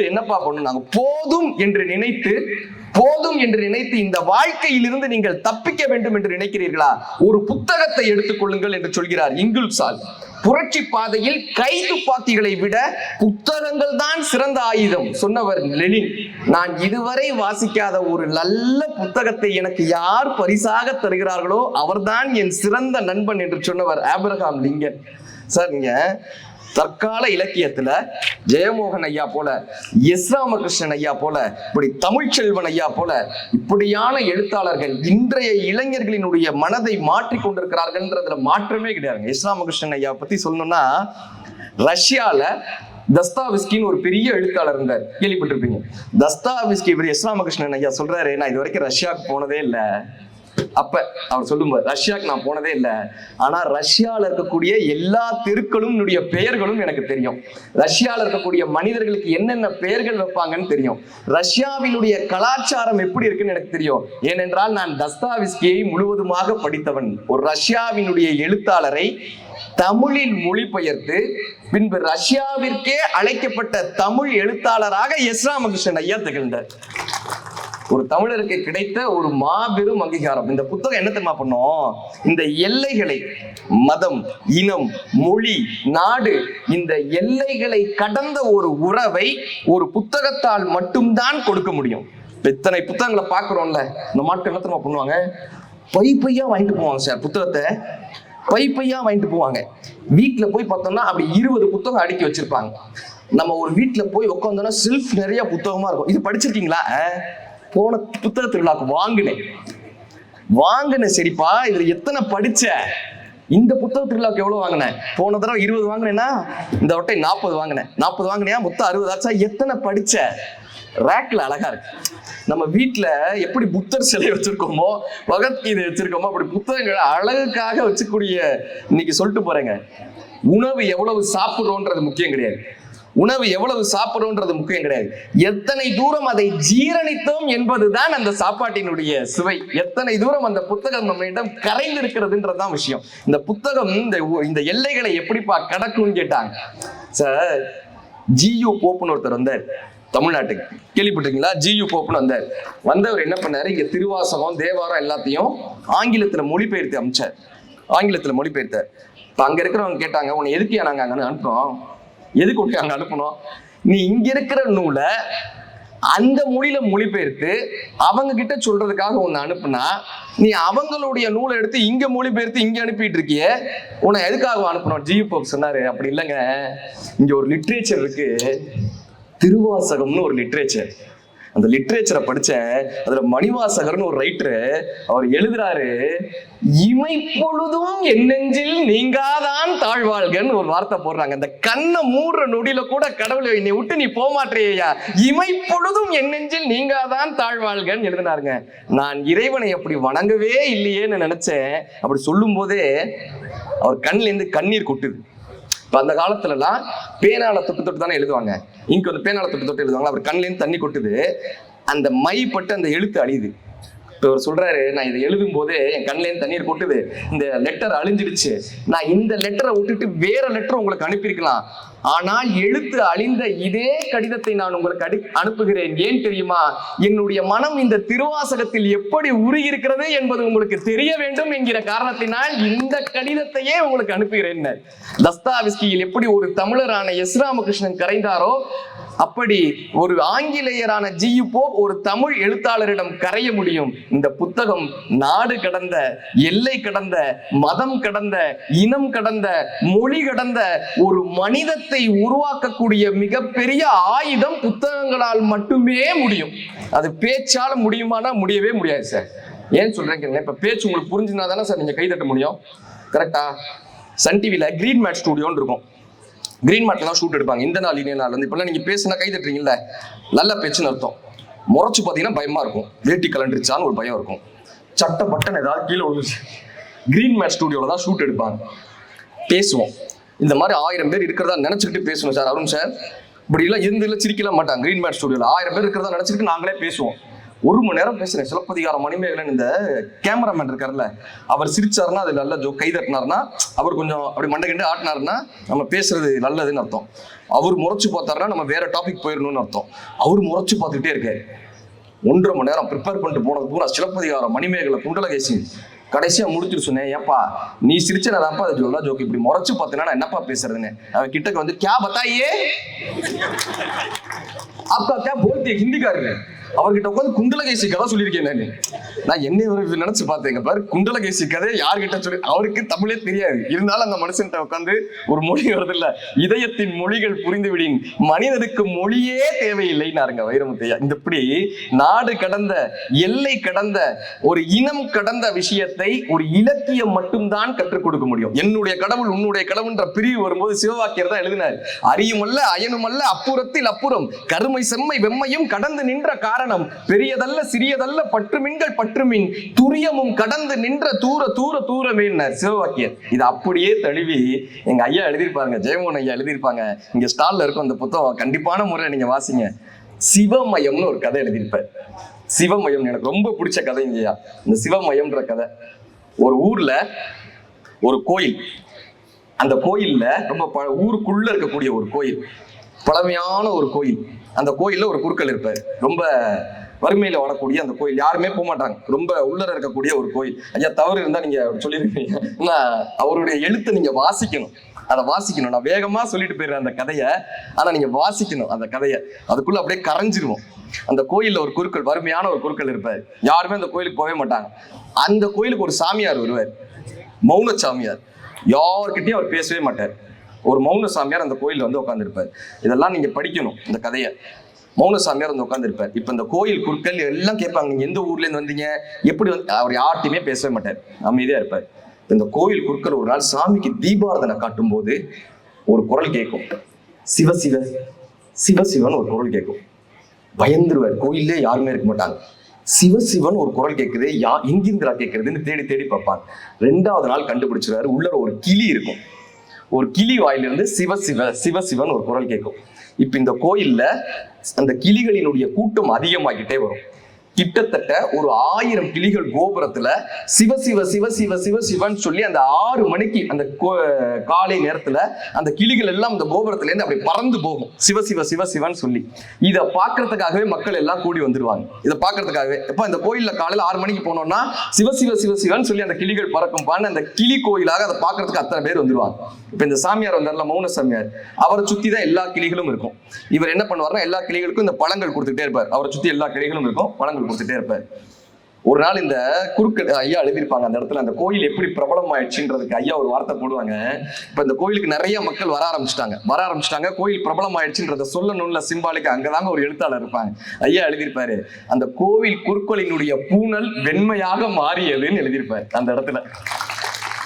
எடுத்து என்னப்பா பண்ணுனாங்க? போதும் என்று நினைத்து போதும் என்று நினைத்து இந்த வாழ்க்கையிலிருந்து நீங்கள் தப்பிக்க வேண்டும் என்று நினைக்கிறீர்களா? ஒரு புத்தகத்தை எடுத்துக்கொள்ளுங்கள் என்று சொல்கிறார் இங்குல்சால் புரட்சி பாதையில் கை துப்பாக்கிகளை விட புத்தகங்கள் தான் சிறந்த ஆயுதம் சொன்னவர் லெனின். நான் இதுவரை வாசிக்காத ஒரு நல்ல புத்தகத்தை எனக்கு யார் பரிசாக தருகிறார்களோ அவர்தான் என் சிறந்த நண்பன் என்று சொன்னவர் ஆபிரகாம் லிங்கன். சார் நீங்க தற்கால இலக்கியத்துல ஜெயமோகன் ஐயா போல எஸ் ராமகிருஷ்ணன் ஐயா போல இப்படி தமிழ்ச்செல்வன் ஐயா போல இப்படியான எழுத்தாளர்கள் இன்றைய இளைஞர்களினுடைய மனதை மாற்றி கொண்டிருக்கிறார்கள்ன்றதுல மாற்றமே கிடையாதுங்க. எஸ் ராமகிருஷ்ணன் ஐயா பத்தி சொல்லணும்னா ரஷ்யால தஸ்தாவிஸ்கின்னு ஒரு பெரிய எழுத்தாளர் இருந்தார். கேள்விப்பட்டிருப்பீங்க. தஸ்தாவிஸ்கி இவர் எஸ் ராமகிருஷ்ணன் ஐயா சொல்றாரு நான் இது வரைக்கும் ரஷ்யாவுக்கு போனதே இல்லை. அப்ப அவர் சொல்லும்போது ரஷ்யாக்கு நான் போனதே இல்லை. ஆனா ரஷ்யால இருக்கக்கூடிய எல்லா தெருக்களும் என்னுடைய பெயர்களும் எனக்கு தெரியும். ரஷ்யால இருக்கக்கூடிய மனிதர்களுக்கு என்னென்ன பெயர்கள் வைப்பாங்கன்னு தெரியும். ரஷ்யாவினுடைய கலாச்சாரம் எப்படி இருக்குன்னு எனக்கு தெரியும். ஏனென்றால் நான் தஸ்தாவிஸ்கியை முழுவதுமாக படித்தவன். ஒரு ரஷ்யாவினுடைய எழுத்தாளரை தமிழில் மொழிபெயர்த்து பின்பு ரஷ்யாவிற்கே அழைக்கப்பட்ட தமிழ் எழுத்தாளராக எஸ் ராமகிருஷ்ணன் ஐயா திகழ்ந்தார். ஒரு தமிழருக்கு கிடைத்த ஒரு மாபெரும் அங்கீகாரம். இந்த புத்தகம் என்ன தெரியுமா பண்ணும்? இந்த எல்லைகளை மதம் இனம் மொழி நாடு இந்த எல்லைகளை கடந்த ஒரு உறவை ஒரு புத்தகத்தால் மட்டும்தான் கொடுக்க முடியும். இத்தனை புத்தகங்களை பார்க்குறோம்ல இந்த மாட்கள் என்ன தெரியுமா பண்ணுவாங்க? பை பையா வாங்கிட்டு போவாங்க சார் புத்தகத்தை. பை பையா வாங்கிட்டு போவாங்க. வீட்டுல போய் பார்த்தோம்னா அப்படி இருபது புத்தகம் அடுக்கி வச்சிருப்பாங்க. நம்ம ஒரு வீட்டுல போய் உட்காந்தோம்னா செல்ஃப் நிறைய புத்தகமா இருக்கும். இது படிச்சிருக்கீங்களா? போன புத்தக திருவிழாக்கு வாங்கினேன். வாங்கினேன் சரிப்பா இதுல எத்தனை படிச்ச? இந்த புத்தக திருவிழாவுக்கு எவ்வளவு வாங்கினேன்? போன தடவை இருபது வாங்கினேன்னா இந்த வட்டை நாற்பது வாங்கினேன். நாற்பது வாங்கினியா? மொத்தம் அறுபது. ஆச்சா எத்தனை படிச்ச? ரேக்ல அழகா இருக்கு. நம்ம வீட்டுல எப்படி புத்தர் சிலை வச்சிருக்கோமோ பகத்கீதை வச்சிருக்கோமோ அப்படி புத்தகங்களை அழகுக்காக வச்சுக்கூடிய இன்னைக்கு சொல்லிட்டு போறேங்க. உணவு எவ்வளவு சாப்பிடுறோன்றது முக்கியம் கிடையாது. உணவு எவ்வளவு சாப்பிடும்ன்றது முக்கியம் கிடையாது. எத்தனை தூரம் அதை ஜீரணித்தோம் என்பதுதான் அந்த சாப்பாட்டினுடைய சுவை. எத்தனை தூரம் அந்த புத்தகம் நம்மளிடம் கரைந்திருக்கிறதுன்றதுதான் விஷயம். இந்த புத்தகம் இந்த இந்த எல்லைகளை எப்படிப்பா கடக்கும்னு கேட்டாங்க. சார் ஜியு போப்புன்னு ஒருத்தர் வந்தார். தமிழ்நாட்டுக்கு. கேள்விப்பட்டிருக்கீங்களா? ஜியு போப்புன்னு வந்தார். வந்தவர் என்ன பண்ணாரு? இங்க திருவாசகம் தேவாரம் எல்லாத்தையும் ஆங்கிலத்துல மொழிபெயர்த்து அமைச்சார். ஆங்கிலத்துல மொழிபெயர்த்தார். இப்போ அங்க இருக்கிறவங்க கேட்டாங்க உன்னை எதுக்கு நாங்க அங்கே அனுப்புறோம்? எதுக்கு உன்னை அங்க அனுப்பணும்? நீ இங்க இருக்கிற நூலை அந்த மொழியில மொழிபெயர்த்து அவங்க கிட்ட சொல்றதுக்காக உன்னை அனுப்புனா நீ அவங்களுடைய நூலை எடுத்து இங்க மொழிபெயர்த்து இங்க அனுப்பிட்டு இருக்கிய உன்னை எதுக்காக அனுப்பணும்? ஜி. போப் சொன்னாரு. அப்படி இல்லைங்க. இங்க ஒரு லிட்ரேச்சர் இருக்கு. திருவாசகம்னு ஒரு லிட்ரேச்சர் அந்த லிட்ரேச்சரை படிச்சேன். அதில் மணிவாசகர்னு ஒரு ரைட்டரு அவர் எழுதுறாரு இமை பொழுதும் என்னெஞ்சில் நீங்காதான் தாழ்வாள்கன்னு ஒரு வார்த்தை போடுறாங்க. அந்த கண்ணை மூடுற நொடியில கூட கடவுளை என்னை விட்டு நீ போமாட்டேயா இமை பொழுதும் என்னெஞ்சில் நீங்காதான் தாழ்வாள்கன்னு எழுதினாருங்க. நான் இறைவனை அப்படி வணங்கவே இல்லையேன்னு நினைச்சேன். அப்படி சொல்லும் போதே அவர் கண்ணிலேருந்து கண்ணீர் கொட்டுது. இப்போ அந்த காலத்துலலாம் பேனால தொட்டு தொட்டு தானே எழுதுவாங்க. இங்க வந்து பேனால தொட்டு தொட்டு எழுதுவாங்க அவர் கண்ணிலேருந்து தண்ணி கொட்டுது. அந்த மை பட்டு அந்த எழுத்து அழியுது. இப்போ அவர் சொல்றாரு நான் இதை எழுதும் போதே என் கண்ணுலேருந்து தண்ணீர் கொட்டுது. இந்த லெட்டர் அழிஞ்சிடுச்சு. நான் இந்த லெட்டரை விட்டுட்டு வேற லெட்டர் உங்களுக்கு அனுப்பியிருக்கலாம். ஆனால் எழுத்து அழிந்த இதே கடிதத்தை நான் உங்களுக்கு அடி அனுப்புகிறேன். ஏன் தெரியுமா? என்னுடைய மனம் இந்த திருவாசகத்தில் எப்படி உருகியிருக்கிறது என்பது உங்களுக்கு தெரிய வேண்டும் என்கிற காரணத்தினால் இந்த கடிதத்தையே உங்களுக்கு அனுப்புகிறேன் தஸ்தாவிஸ்கியில் எப்படி ஒரு தமிழரான எஸ் ராமகிருஷ்ணன் கரைந்தாரோ அப்படி ஒரு ஆங்கிலேயரான ஜியு போப் ஒரு தமிழ் எழுத்தாளரிடம் கரைய முடியும். இந்த புத்தகம் நாடு கடந்த எல்லை கடந்த மதம் கடந்த இனம் கடந்த மொழி கடந்த ஒரு மனித மனிதத்தை உருவாக்கக்கூடிய மிகப்பெரிய ஆயுதம் புத்தகங்களால் மட்டுமே முடியும். அது பேச்சால முடியுமானா முடியவே முடியாது சார் ஏன் சொல்றேன் கேளுங்க இப்ப பேச்சு உங்களுக்கு புரிஞ்சுனா தானே சார் நீங்க கை தட்ட முடியும். கரெக்டா சன் டிவில கிரீன் மேட் ஸ்டூடியோன்னு இருக்கும். கிரீன் மேட்ல தான் ஷூட் எடுப்பாங்க இந்த நாள் இனிய நாள் வந்து. இப்பெல்லாம் நீங்க பேசுனா கை தட்டுறீங்கல்ல? நல்ல பேச்சுன்னு அர்த்தம். முறைச்சு பார்த்தீங்கன்னா பயமா இருக்கும். வேட்டி கலண்டுருச்சான்னு ஒரு பயம் இருக்கும். சட்ட பட்டன் ஏதாவது கீழே விழுந்துச்சு. கிரீன் மேட் ஸ்டூடியோவில் தான் ஷூட் எடுப்பாங்க. பேசுவோம். இந்த மாதிரி ஆயிரம் பேர் இருக்கிறதா நினைச்சுக்கிட்டு பேசணும் சார் அருண் சார். இப்படி எல்லாம் இருந்து இல்லை சிரிக்கலாம் மாட்டாங்க கிரீன் மேட் ஸ்டுடியோல ஆயிரம் பேர் இருக்கிறதா நினைச்சிட்டு நாங்களே பேசுவோம். ஒரு மணி நேரம் பேசுறேன். சிலப்பதிகாரம் மணிமேகலன் இந்த கேமராமேன் இருக்காருல்ல அவர் சிரிச்சாருன்னா அது நல்ல ஜோ கை தட்டினாருன்னா அவர் கொஞ்சம் அப்படி மண்டகண்டு ஆட்டினாருன்னா நம்ம பேசுறது நல்லதுன்னு அர்த்தம். அவர் முறைச்சு பார்த்தாருன்னா நம்ம வேற டாபிக் போயிடணும்னு அர்த்தம். அவர் முறைச்சு பார்த்துக்கிட்டே இருக்காரு. ஒன்றரை மணி நேரம் ப்ரிப்பேர் பண்ணிட்டு போனது பூரா சிலப்பதிகாரம் மணிமேகலை குண்டலகேசி கடைசியா முடிச்சுட்டு சொன்னேன் ஏப்பா நீ சிரிச்சனதாப்பா அது சொல்ல ஜோக்கு இப்படி முறைச்சு பார்த்தீங்கன்னா நான் என்னப்பா பேசுறதுன்னு? அவன் கிட்டக்க வந்து கே பத்தாயே அப்பா கே போல்த்தி ஹிந்திக்காரரு. அவர்கிட்ட உட்காந்து குண்டலகேசி கதை சொல்லியிருக்கேன் நான். நான் என்ன ஒரு நினைச்சு பார்த்தேங்க பாரு. குண்டலகேசி கதை யார்கிட்ட சொல்லி அவருக்கு தமிழே தெரியாது. இருந்தாலும் அந்த மனுஷன்கிட்ட உட்காந்து ஒரு மொழி வருது இல்ல இதயத்தின் மொழிகள் புரிந்து விடின் மனிதனுக்கு மொழியே தேவையில்லைன்னாருங்க வைரமுத்தையா. இந்த இப்படி நாடு கடந்த எல்லை கடந்த ஒரு இனம் கடந்த விஷயத்தை ஒரு இலக்கியம் மட்டும்தான் கற்றுக் கொடுக்க முடியும். என்னுடைய கடவுள் உன்னுடைய கடவுள்ன்ற பிரிவு வரும்போது சிவவாக்கியர் தான் எழுதினார். அறியுமல்ல அயனுமல்ல அப்புறத்தில் அப்புறம் கருமை செம்மை வெம்மையும் கடந்து நின்ற கார காரணம் பெரியதல்ல சிறியதல்ல பற்றுமின்கள் பற்றுமின் துரியமும் கடந்து நின்ற தூர தூர தூரமேன்னார் சிவவாக்கியர் இது அப்படியே தழுவி எங்க ஐயா எழுதியிருப்பாங்க ஜெயமோகன் ஐயா எழுதியிருப்பாங்க. இங்க ஸ்டால்ல இருக்கும் அந்த புத்தகம் கண்டிப்பான முறை நீங்க வாசிங்க. சிவமயம்னு ஒரு கதை எழுதியிருப்பார். சிவமயம் எனக்கு ரொம்ப பிடிச்ச கதை இங்கயா இந்த சிவமயம்ன்ற கதை. ஒரு ஊர்ல ஒரு கோயில். அந்த கோயில்ல ரொம்ப ஊருக்குள்ள இருக்கக்கூடிய ஒரு கோயில். பழமையான ஒரு கோயில். அந்த கோயிலில் ஒரு குருக்கள் இருப்பார். ரொம்ப வறுமையில் வாழக்கூடிய அந்த கோயில். யாருமே போக மாட்டாங்க. ரொம்ப உள்ளர இருக்கக்கூடிய ஒரு கோயில். ஐயா தவறு இருந்தால் நீங்கள் சொல்லியிருக்கீங்க சொல்லிருக்கீங்க அவருடைய எழுத்தை நீங்கள் வாசிக்கணும். அதை வாசிக்கணும். நான் வேகமாக சொல்லிட்டு போயிடுறேன் அந்த கதையை. ஆனால் நீங்கள் வாசிக்கணும் அந்த கதையை. அதுக்குள்ளே அப்படியே கரைஞ்சிருவோம். அந்த கோயிலில் ஒரு குருக்கள் வறுமையான ஒரு குருக்கள் இருப்பார். யாருமே அந்த கோயிலுக்கு போகவே மாட்டாங்க. அந்த கோயிலுக்கு ஒரு சாமியார் வருவார். மௌன சாமியார். யார்கிட்டையும் அவர் பேசவே மாட்டார். ஒரு மௌன சாமியார் அந்த கோயிலில் வந்து உட்காந்துருப்பார் இதெல்லாம் நீங்கள் படிக்கணும் இந்த கதையை. மௌன சாமியார் வந்து உட்காந்துருப்பார் இப்போ இந்த கோயில் குருக்கள் எல்லாம் கேட்பாங்க நீங்கள் எந்த ஊர்லேருந்து வந்தீங்க? எப்படி வந்து அவர் யார்ட்டையுமே பேசவே மாட்டார். அமைதியாக இருப்பார். இந்த கோயில் குருக்கள் ஒரு நாள் சாமிக்கு தீபாரதனை காட்டும் போது ஒரு குரல் கேட்கும். சிவ சிவ சிவ சிவன் ஒரு குரல் கேட்கும். பயந்துருவார். கோயிலே யாருமே இருக்க மாட்டாங்க. சிவ சிவன் ஒரு குரல் கேட்குது. யா எங்கிருந்துடா கேட்குறதுன்னு தேடி தேடி பார்ப்பாங்க ரெண்டாவது நாள் கண்டுபிடிச்சிருவாரு. உள்ள ஒரு கிளி இருக்கும். ஒரு கிளி வாயிலிருந்து சிவ சிவ சிவ சிவன் ஒரு குரல் கேட்கும். இப்ப இந்த கோயில்ல அந்த கிளிகளினுடைய கூட்டம் அதிகமாகிட்டே வரும். கிட்டத்தட்ட ஒரு ஆயிரம் கிளிகள் கோபுரத்துல சிவ சிவ சிவ சிவ சிவ சிவன் சொல்லி அந்த ஆறு மணிக்கு அந்த கோ- காலை நேரத்துல அந்த கிளிகள் எல்லாம் அந்த கோபுரத்துல இருந்து அப்படி பறந்து போகும். சிவ சிவ சிவ சிவன் சொல்லி. இதை பார்க்கறதுக்காகவே மக்கள் எல்லாம் கூடி வந்துருவாங்க. இதை பார்க்கறதுக்காகவே. இப்ப இந்த கோயில்ல காலையில ஆறு மணிக்கு போனோம்னா சிவ சிவ சிவ சிவன் சொல்லி அந்த கிளிகள் பறக்கும் அந்த கிளி கோயிலாக அதை பார்க்கறதுக்கு அத்தனை பேர் வந்துருவாங்க. இப்ப இந்த சாமியார் வந்தார்ல மௌன சாமியார். அவரை சுத்தி தான் எல்லா கிளிகளும் இருக்கும். இவர் என்ன பண்ணுவார்னா எல்லா கிளிகளுக்கும் இந்த பழங்கள் கொடுத்துட்டே இருப்பார். அவரை சுத்தி எல்லா கிளிகளும் இருக்கும் பழங்கள் கொடுத்துட்டே இருப்பார். ஒரு நாள் இந்த குறுக்கு ஐயா எழுதியிருப்பாங்க அந்த இடத்துல அந்த கோயில் எப்படி பிரபலம் ஆயிடுச்சுன்றதுக்கு ஐயா ஒரு வார்த்தை போடுவாங்க. இப்ப இந்த கோயிலுக்கு நிறைய மக்கள் வர ஆரம்பிச்சிட்டாங்க. வர ஆரம்பிச்சிட்டாங்க கோயில் பிரபலம் ஆயிடுச்சுன்றத சொல்லணும்ல சிம்பாலிக்கு அங்கதாங்க ஒரு எழுத்தாளர் இருப்பாங்க. ஐயா எழுதியிருப்பாரு அந்த கோவில் குறுக்கோளினுடைய பூனல் வெண்மையாக மாறியதுன்னு எழுதியிருப்பாரு அந்த இடத்துல.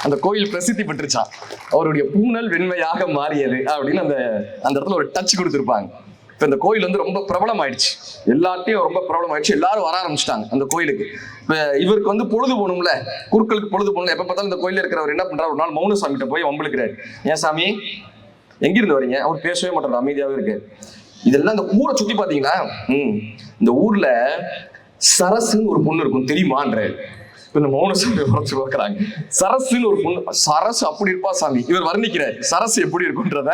அந்த கோயில் பிரசித்தி பெற்றுச்சான் அவருடைய பூனல் வெண்மையாக மாறியது அப்படின்னு அந்த அந்த இடத்துல ஒரு டச் கொடுத்துருப்பாங்க. இப்போ இந்த கோயில் வந்து ரொம்ப பிரபலம் ஆயிடுச்சு எல்லாத்தையும் ரொம்ப பிரபலம் ஆயிடுச்சு எல்லாரும் வர ஆரம்பிச்சிட்டாங்க அந்த கோயிலுக்கு. இப்போ இவருக்கு வந்து பொழுது போகணும்ல. குருக்களுக்கு பொழுது போகணும் எப்போ பார்த்தாலும் இந்த கோயிலில் இருக்கிறவர் என்ன பண்ணுறாரு ஒரு நாள் மௌன சாமி கிட்ட போய் வம்பிழுக்கிறாரு. ஏன் சாமி? எங்கிருந்து வரீங்க? அவர் பேசவே மாட்டார். அமைதியாகவே இருக்கு இதெல்லாம் இந்த ஊரை சுற்றி பார்த்தீங்களா? ம். இந்த ஊரில் சரசுன்னு ஒரு பொண்ணு இருக்கும். தெரியுமான்றாரு. இந்த மௌனசாமி உரைச்சு பார்க்கறாங்க. சரசுன்னு ஒரு பொண்ணு சரசு அப்படி இருப்பா சாமி. இவர் வர்ணிக்கிறார். சரசு எப்படி இருக்குன்றத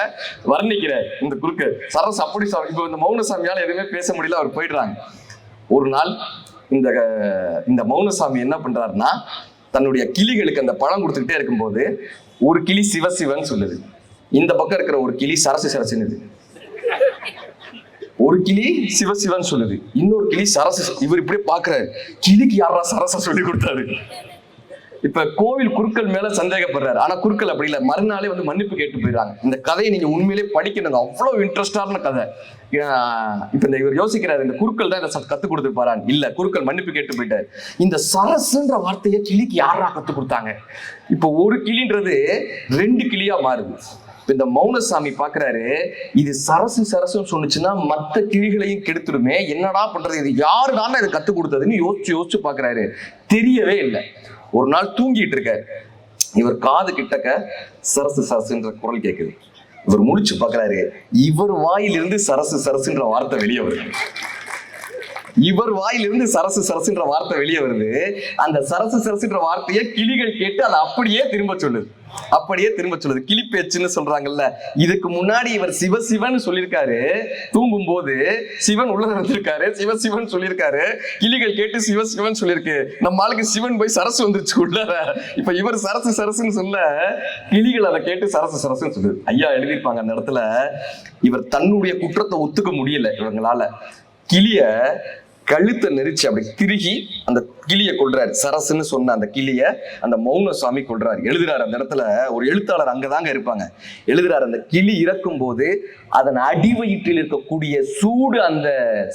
வர்ணிக்கிறார் இந்த குறுக்கு. சரசு அப்படி சாமி. இப்போ இந்த மௌனசாமியால எதுவுமே பேச முடியல அவர் போயிடுறாங்க. ஒரு நாள் இந்த இந்த மௌனசாமி என்ன பண்றாருன்னா தன்னுடைய கிளிகளுக்கு அந்த பழம் கொடுத்துக்கிட்டே இருக்கும்போது ஒரு கிளி சிவசிவன் சொல்லுது. இந்த பக்கம் இருக்கிற ஒரு கிளி சரசு சரசுன்னு ஒரு கிளி சிவசிவன் சொல்லுது. இன்னொரு கிளி சரசு இவர் இப்படியே பாக்குறாரு. கிளிக்கு யாரா சரச சொல்லி கொடுத்தாரு? இப்ப கோவில் குருக்கள் மேல சந்தேகப்படுறாரு. ஆனா குருக்கள் அப்படி இல்லை. மறுநாளே வந்து மன்னிப்பு கேட்டு போயிடுறாங்க. இந்த கதையை நீங்க உண்மையிலே படிக்கணுங்க. அவ்வளவு இன்ட்ரெஸ்டான கதை. இப்ப இந்த இவர் யோசிக்கிறாரு இந்த குருக்கள் தான் இதை கத்து கொடுத்துருப்பாரான் இல்ல குருக்கள் மன்னிப்பு கேட்டு போயிட்டாரு. இந்த சரசுன்ற வார்த்தையை கிளிக்கு யாரா கத்து கொடுத்தாங்க? இப்ப ஒரு கிளின்றது ரெண்டு கிளியா மாறுது. இந்த மௌனசாமி பாக்குறாரு இது சரசு சரசுன்னு சொன்னுச்சுன்னா மத்த கிளிகளையும் கெடுத்துடுமே என்னடா பண்றது? இது யாருடான இது கத்து கொடுத்ததுன்னு யோசிச்சு யோசிச்சு பாக்குறாரு. தெரியவே இல்லை. ஒரு நாள் தூங்கிட்டு இருக்காரு. இவர் காது கிட்டக்க சரசு சரசுன்ற குரல் கேக்குது. இவர் முழிச்சு பாக்குறாரு. இவர் வாயிலிருந்து சரசு சரசுன்ற வார்த்தை வெளியே வருது. இவர் வாயிலிருந்து சரசு சரசுன்ற வார்த்தை வெளியே வருது. அந்த சரசு சரசுன்ற வார்த்தையை கிளிகள் கேட்டு அதை அப்படியே திரும்ப சொல்லுது. அப்படியே திரும்ப சொல்லுது. கிளி பேச்சுன்னு சொல்றாங்கல்ல. இதுக்கு முன்னாடி இவர் சிவசிவன் சொல்லியிருக்காரு. தூங்கும் போது சிவன் உள்ள இருந்திருக்காரு சிவசிவன் சொல்லியிருக்காரு. கிளிகள் கேட்டு சிவசிவன் சொல்லியிருக்கு. நம்ம ஆளுக்கு சிவன் போய் சரசு வந்துருச்சு உள்ளார. இப்ப இவர் சரசு சரசுன்னு சொல்ல கிளிகள் அதை கேட்டு சரசு சரசுன்னு சொல்லுது. ஐயா எழுதியிருப்பாங்க அந்த இடத்துல இவர் தன்னுடைய குற்றத்தை ஒத்துக்க முடியல இவங்களால. கிளிய கழுத்தை நெரிச்சு அப்படி திருகி அந்த கிளியை கொள்றாரு சரசுன்னு சொன்ன அந்த கிளிய அந்த மௌன சுவாமி கொள்றாரு எழுதுறாரு அந்த இடத்துல ஒரு எழுத்தாளர் அங்கதாங்க இருப்பாங்க. எழுதுறாரு அந்த கிளி இறக்கும் போது அதன் அடி வயிற்றில் இருக்கக்கூடிய சூடு அந்த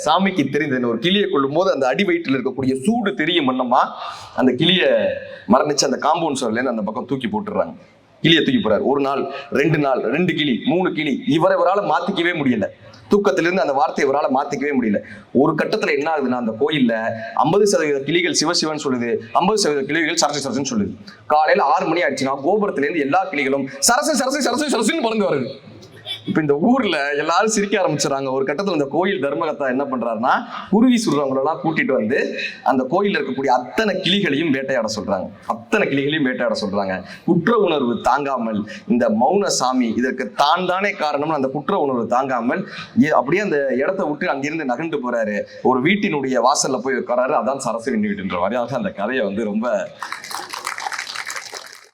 சாமிக்கு தெரிந்தது. ஒரு கிளியை கொள்ளும் போது அந்த அடிவயிற்றில் இருக்கக்கூடிய சூடு தெரியும் மன்னமா அந்த கிளிய மரணிச்சு அந்த காம்பவுண்ட் சுவர்ல அந்த பக்கம் தூக்கி போட்டுடுறாங்க. கிளியை தூக்கி போறாரு. ஒரு நாள் ரெண்டு நாள் ரெண்டு கிளி மூணு கிளி இவரை இவரால் மாத்திக்கவே முடியல. தூக்கத்திலிருந்து அந்த வார்த்தையை இவரால் மாத்திக்கவே முடியல. ஒரு கட்டத்துல என்ன ஆகுதுன்னா அந்த கோயில்ல ஐம்பது சதவீத கிளிகள் சிவசிவன் சொல்லுது. ஐம்பது சதவீத கிளிகள் சரசு சரசுன்னு சொல்லுது. காலையில ஆறு மணி ஆயிடுச்சுன்னா கோபுரத்துல இருந்து எல்லா கிளிகளும் சரசு சரசு சரசு சரசுன்னு பறந்து வருது இப்ப இந்த ஊர்ல எல்லாரும் சிரிக்க ஆரம்பிச்சுறாங்க. ஒரு கட்டத்துல இந்த கோயில் தர்மகத்தா என்ன பண்றாருன்னா குருவி சுடுறவங்களெல்லாம் கூட்டிட்டு வந்து அந்த கோயில்ல இருக்கக்கூடிய அத்தனை கிளிகளையும் வேட்டையாட சொல்றாங்க. அத்தனை கிளிகளையும் வேட்டையாட சொல்றாங்க. குற்ற உணர்வு தாங்காமல் இந்த மௌன சாமி இதற்கு தான் தானே காரணம்னு அந்த குற்ற உணர்வு தாங்காமல் ஏ- அப்படியே அந்த இடத்த விட்டு அங்கிருந்து நகர்ந்து போறாரு. ஒரு வீட்டினுடைய வாசல்ல போய் உட்காராரு. அதான் சரஸ்வதி வீட்டுன்ற மாதிரியாக அந்த கதையை வந்து ரொம்ப